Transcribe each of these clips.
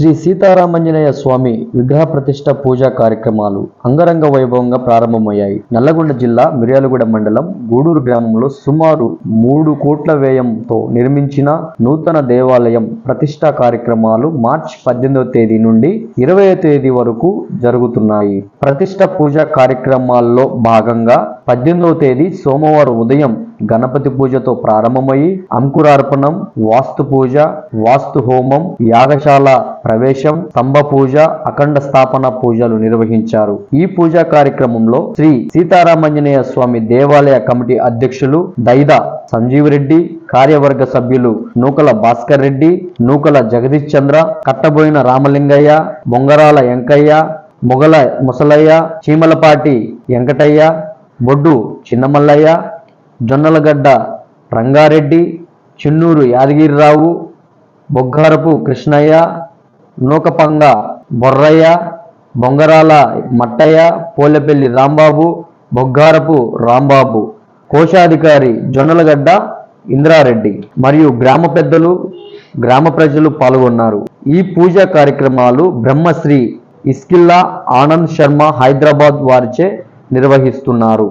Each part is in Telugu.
శ్రీ సీతారామంజనేయ స్వామి విగ్రహ ప్రతిష్ట పూజా కార్యక్రమాలు అంగరంగ వైభవంగా ప్రారంభమయ్యాయి. నల్లగొండ జిల్లా మిర్యాలగూడ మండలం గూడూరు గ్రామంలో సుమారు మూడు కోట్ల వ్యయంతో నిర్మించిన నూతన దేవాలయం ప్రతిష్ట కార్యక్రమాలు మార్చి పద్దెనిమిదవ తేదీ నుండి ఇరవై తేదీ వరకు జరుగుతున్నాయి. ప్రతిష్ట పూజా కార్యక్రమాల్లో భాగంగా పద్దెనిమిదవ తేదీ సోమవారం ఉదయం గణపతి పూజతో ప్రారంభమయ్యి అంకురార్పణం వాస్తు పూజ వాస్తు హోమం యాగశాల ప్రవేశం స్తంభ పూజ అఖండ స్థాపన పూజలు నిర్వహించారు. ఈ పూజా కార్యక్రమంలో శ్రీ సీతారామంజనేయ స్వామి దేవాలయ కమిటీ అధ్యక్షులు దైద సంజీవ్ రెడ్డి కార్యవర్గ సభ్యులు నూకల భాస్కర్ రెడ్డి నూకల జగదీష్ చంద్ర కట్టబోయిన రామలింగయ్య బొంగరాల వెంకయ్య మొగల ముసలయ్య చీమలపాటి వెంకటయ్య బొడ్డు చిన్నమల్లయ్య జొన్నలగడ్డ రంగారెడ్డి చిన్నూరు యాదగిరిరావు బొగ్గారపు కృష్ణయ్య నూకపంగ బొర్రయ్య బొంగరాల మట్టయ్య పోలెపల్లి రాంబాబు బొగ్గారపు రాంబాబు కోశాధికారి జొన్నలగడ్డ ఇంద్రారెడ్డి మరియు గ్రామ పెద్దలు గ్రామ ప్రజలు పాల్గొన్నారు. ఈ పూజా కార్యక్రమాలు బ్రహ్మశ్రీ ఇస్కిల్లా ఆనంద్ శర్మ హైదరాబాద్ వారిచే నిర్వహిస్తున్నారు.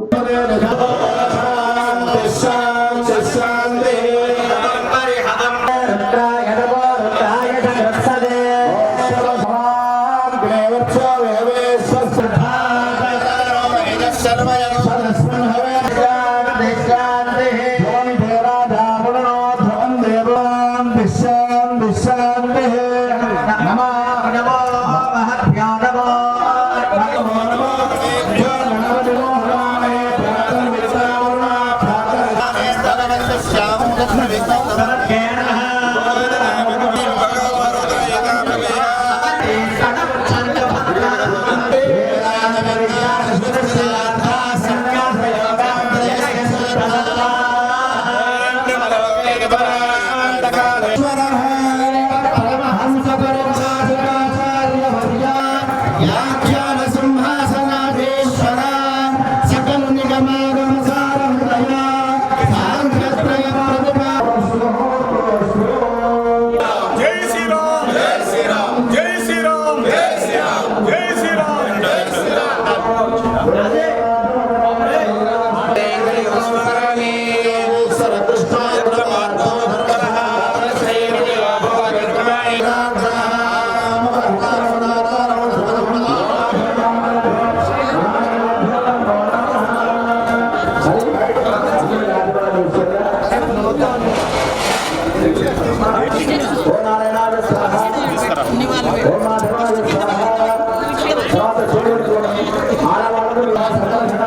Vamos a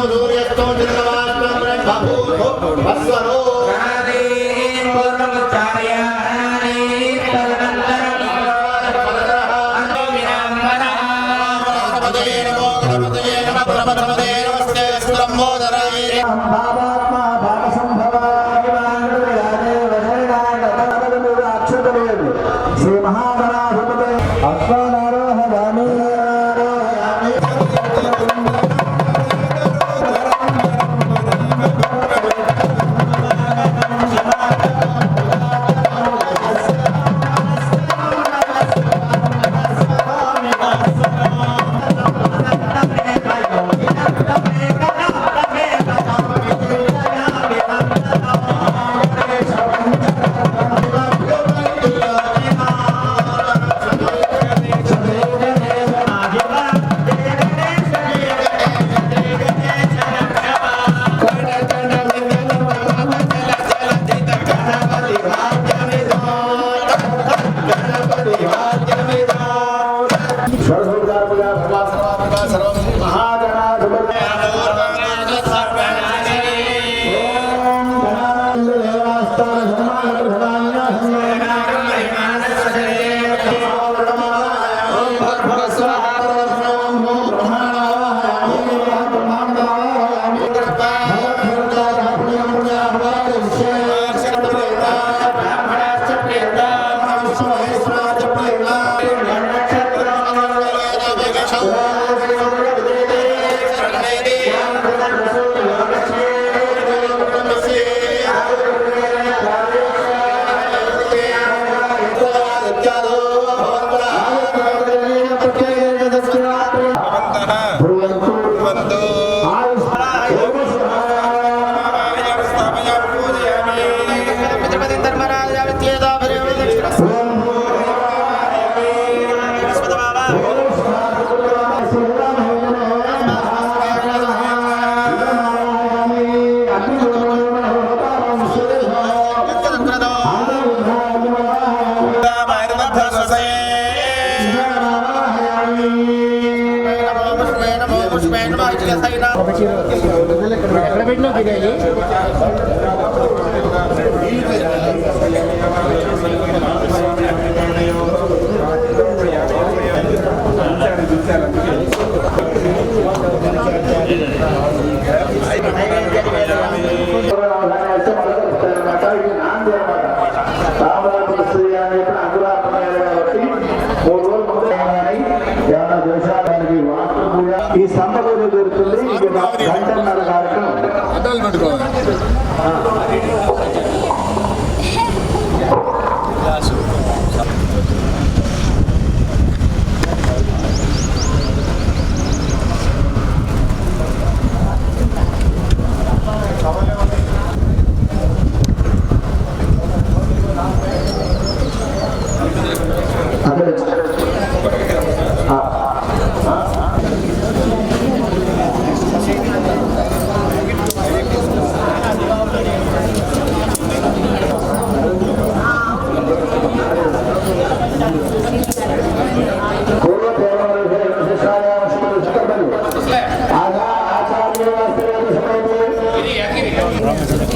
భావాత్మా ganhei.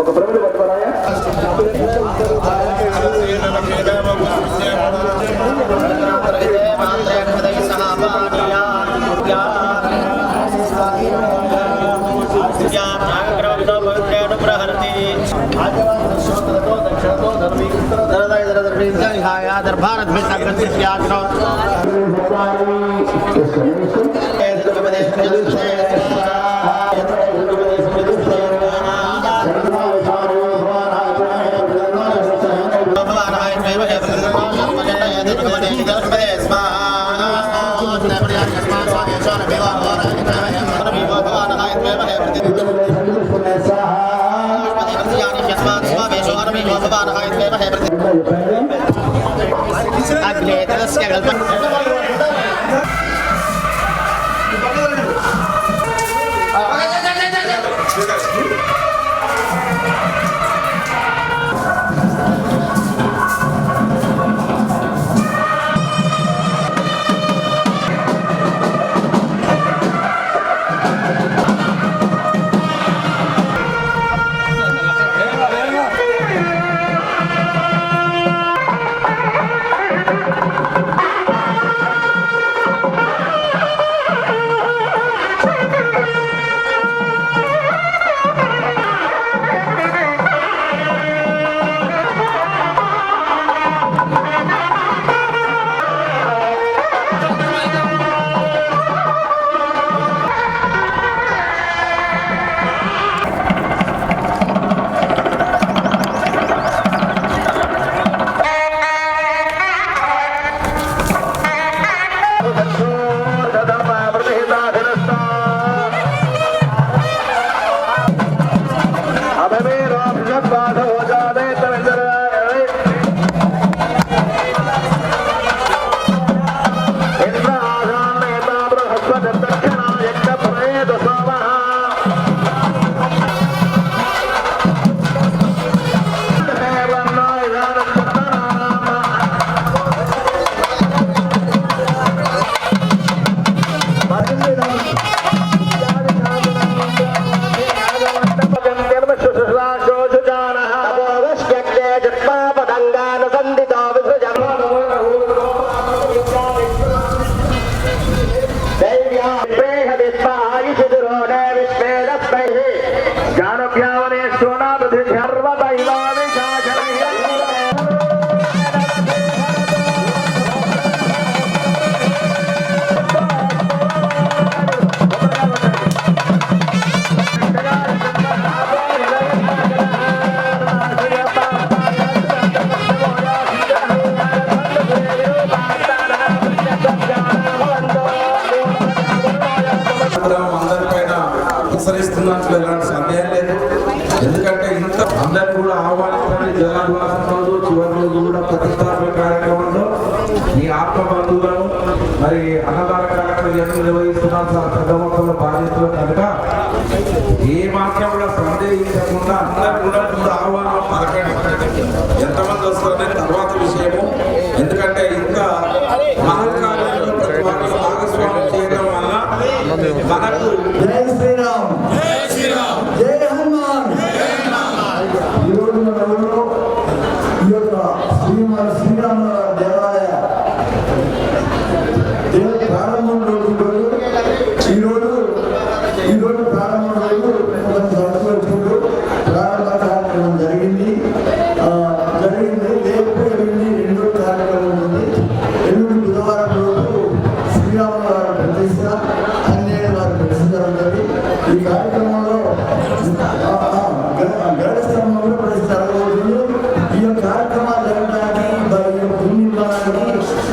ఒక ప్రమిది పట్టుకోరాయా भारत में Bye. सोना ఆహ్వానించండి రోజు చివరి రోజు కూడా ప్రతిష్టాపన కార్యక్రమంలో మీ ఆత్మ బంధువులను మరి అన్నదాన కార్యక్రమం ఎన్ని నిర్వహిస్తున్నారు సార్ పెద్ద మొత్తంలో శ్రీమన్ శ్రీరామ దేవాలయ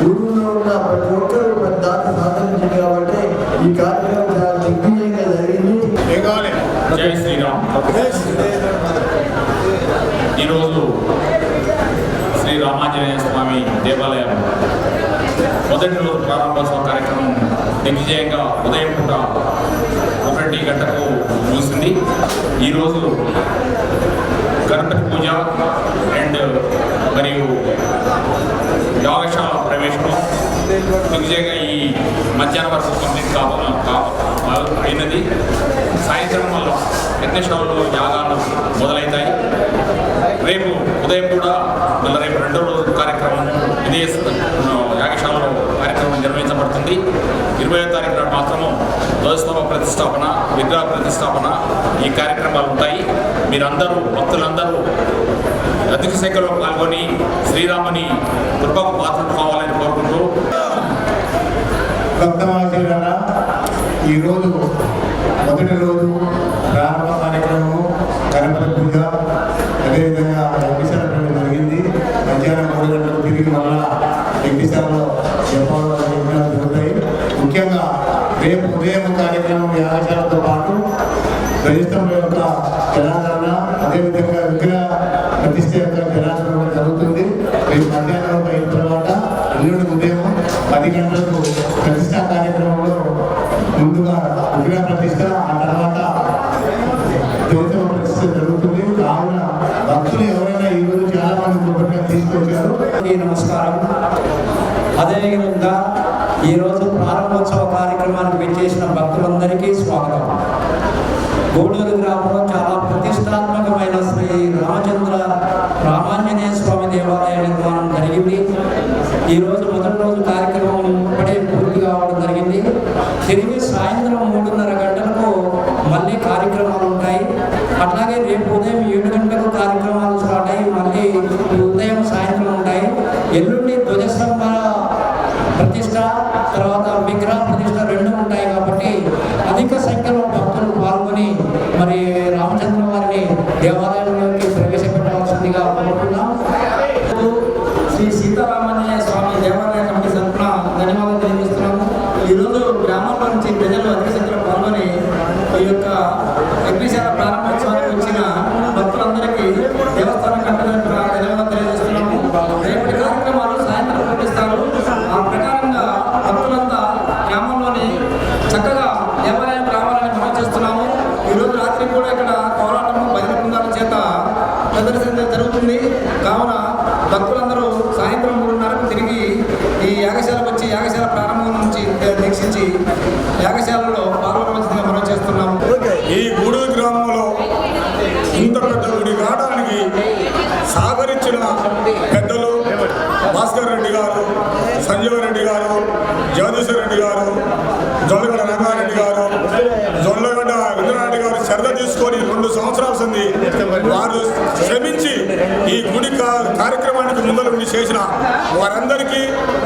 ఊళ్ళో ఉన్న ప్రతి ఒక్కరూ ప్రతి సహకరించింది కాబట్టి ఈ కార్యక్రమం చాలా దిగ్విజయంగా జరిగింది. జై శ్రీరామ్. ఈరోజు శ్రీ రామాంజనేయ స్వామి దేవాలయం మొదటి రోజు ప్రారంభోత్సవ కార్యక్రమం దిగ్విజయంగా ఉదయం పూట ఒకటి గంటకు ముగిసింది. ఈరోజు గణపతి పూజ అండ్ మరియు యోగశాల ప్రవేశం దిగ్విజయంగా ఈ మధ్యాహ్నం వరకు కంప్లీట్ కావాలి అయినది. సాయంత్రం వల్ల యజ్ఞశాలలో యాగాలు మొదలవుతాయి రేపు ఉదయం కూడా మళ్ళీ రేపు రెండో రోజు కార్యక్రమం ఇదే యాగశాలలో కార్యక్రమం నిర్వహించబడుతుంది. ఇరవై తారీఖు నాడు మాత్రము ధ్వజస్తంభ ప్రతిష్టాపన విగ్రహ ప్రతిష్టాపన ఈ కార్యక్రమాలు ఉంటాయి. మీరందరూ భక్తులందరూ అధిక సంఖ్యలో పాల్గొని శ్రీరాముని కృపకు పాత్రలు కావాలని కోరుకుంటూ. భక్తమాచారా ఈరోజు మొదటి రోజు ప్రారంభ కార్యక్రమము గణపతి పూజ అదేవిధంగా యజ్ఞశాల జరిగింది. మధ్యాహ్నం మూడు గంటలకు తిరిగి మళ్ళా యజ్ఞశాలలో జపాలు యజ్ఞాలు జరుగుతాయి. ముఖ్యంగా రేపు ఉదయం కార్యక్రమం యాగశాలతో పాటు ప్రజల యొక్క తెలంగాణ ప్రతిష్ట జరుగుతుంది కావున భక్తులు ఎవరైనా ఈ రోజు చాలా మంది తీసుకొచ్చారు నమస్కారం అదేవిధంగా ఈరోజు ప్రారంభోత్సవ కార్యక్రమానికి విచ్చేసిన భక్తులందరికీ స్వాగతం. గూడూరు గ్రామంలో చాలా ప్రతిష్టాత్మకమైన శ్రీ రామచంద్ర రామాంజనేయ స్వామి దేవాలయ నిర్మాణం జరిగింది ఈరోజు మొదటి రోజు కార్యక్రమం ఇప్పుడే పూర్తి కావడం జరిగింది తిరిగి సాయంత్రం మూడున్నర గంటలకు మళ్ళీ కార్యక్రమాలు ఉంటాయి అట్లాగే రేపు ఉదయం ఏడు గంటలకు కార్యక్రమాలు స్టార్ట్ అయ్యి మళ్ళీ ఉదయం సాయంత్రం ఉంటాయి ఎల్లుండి ధ్వజస్తంభ ప్రతిష్ట తర్వాత విగ్రహ ప్రతిష్ట రెండు ఉంటాయి కాబట్టి అధిక సంఖ్యలో భక్తులు పాల్గొని మరి రామచంద్ర వారిని దేవాలయంలోకి ప్రవేశపెట్టవలసిందిగా కోరుతున్నాం శ్రీ సీతారామయ్య స్వామి దేవాలయ కమిటీ తరఫున ధన్యవాదాలు తెలియజేస్తున్నాము ఈరోజు గ్రామంలో నుంచి ప్రజలు అధిక సంఖ్యలో పాల్గొని ఈ యొక్క యజ్ఞశాల ప్రారంభోత్సవానికి వచ్చిన భక్తులందరికీ దేవస్థానం కమిటీ తరఫున ధన్యవాదాలు తెలియజేస్తున్నాము రేపటి కార్యక్రమాలు సాయంత్రం పంపిస్తారు ఆ ప్రకారంగా భక్తులంతా గ్రామంలోని చక్కగా దేవాలయానికి రావాలని మనం చేస్తున్నాము ఈరోజు రాత్రి కూడా ఇక్కడ కోలాటము భజన బృందాల చేత ప్రదర్శన జరుగుతుంది కావున భక్తులందరూ సాయంత్రం మూడున్నరకు తిరిగి ఈ యాగశాలకు వచ్చి యాగశాల ప్రారంభం నుంచి దీక్షించి యాగశాలలో పాల్గొనవలసిందిగా మనం చేస్తున్నాము ఈ గూడూరు గ్రామంలో ఇంత పెద్ద గుడి కావడానికి సహకరించిన పెద్దలు భాస్కర్ రెడ్డి గారు సంజీవ రెడ్డి గారు జ్యోతిష్ రెడ్డి గారు జొల్లగడ్డ రంగారెడ్డి గారు జొల్లగడ్డ ఇంద్రారెడ్డి గారు శ్రద్ధ తీసుకొని రెండు సంవత్సరాలు ఉంది వారు శ్రమించి ఈ గుడి కా- కార్యక్రమానికి ముందలుండి చేసిన వారందరికీ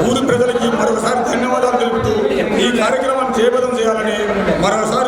ఊరి ప్రజలకి మరొకసారి ధన్యవాదాలు తెలుపుతూ ఈ కార్యక్రమాన్ని చేపదం చేయాలని మరొకసారి